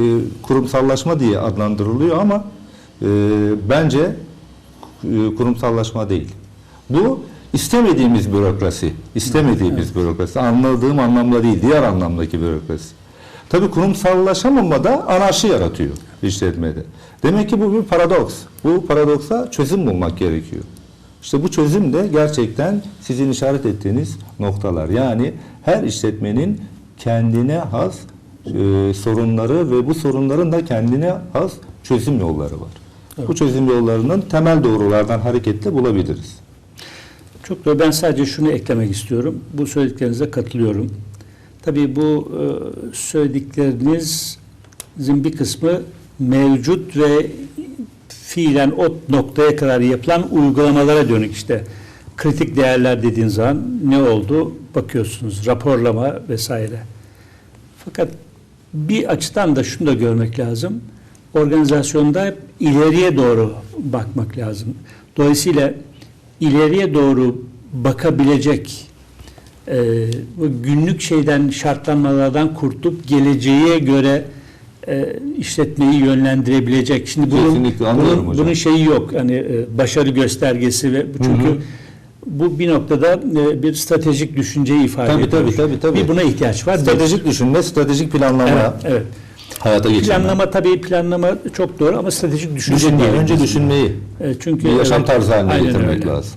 e, kurumsallaşma diye adlandırılıyor ama e, bence e, kurumsallaşma değil. Bu istemediğimiz bürokrasi, istemediğimiz bürokrasi, anladığım anlamda değil, diğer anlamdaki bürokrasi. Tabii kurumsallaşamama da anarşi yaratıyor işletmede. Demek ki bu bir paradoks. Bu paradoksa çözüm bulmak gerekiyor. İşte bu çözüm de gerçekten sizin işaret ettiğiniz noktalar. Yani her işletmenin kendine has e, sorunları ve bu sorunların da kendine has çözüm yolları var. Bu çözüm yollarının temel doğrulardan hareketle bulabiliriz. Çok doğru. Ben sadece şunu eklemek istiyorum. Bu söylediklerinize katılıyorum. Tabii bu e, söylediklerinizin bir kısmı mevcut ve fiilen o noktaya kadar yapılan uygulamalara dönük işte kritik değerler dediğin zaman ne oldu bakıyorsunuz raporlama vesaire. Fakat bir açıdan da şunu da görmek lazım. Organizasyonda ileriye doğru bakmak lazım. Dolayısıyla ileriye doğru bakabilecek e, günlük şeyden şartlanmalardan kurtup geleceğe göre e, işletmeyi yönlendirebilecek. Şimdi bunun, bunun, hocam. bunun şeyi yok. Hani e, başarı göstergesi ve çünkü bu bir noktada e, bir stratejik düşünceyi ifade Tabii, ediyor. tabii, tabii, tabii. Bir buna ihtiyaç var. Stratejik düşünme, stratejik planlama Evet, evet. hayata geçirme. Planlama tabii planlama çok doğru ama stratejik düşünce Düşünme, önce düşünmeyi E, çünkü bir yaşam evet, tarzı haline getirmek öyle. lazım.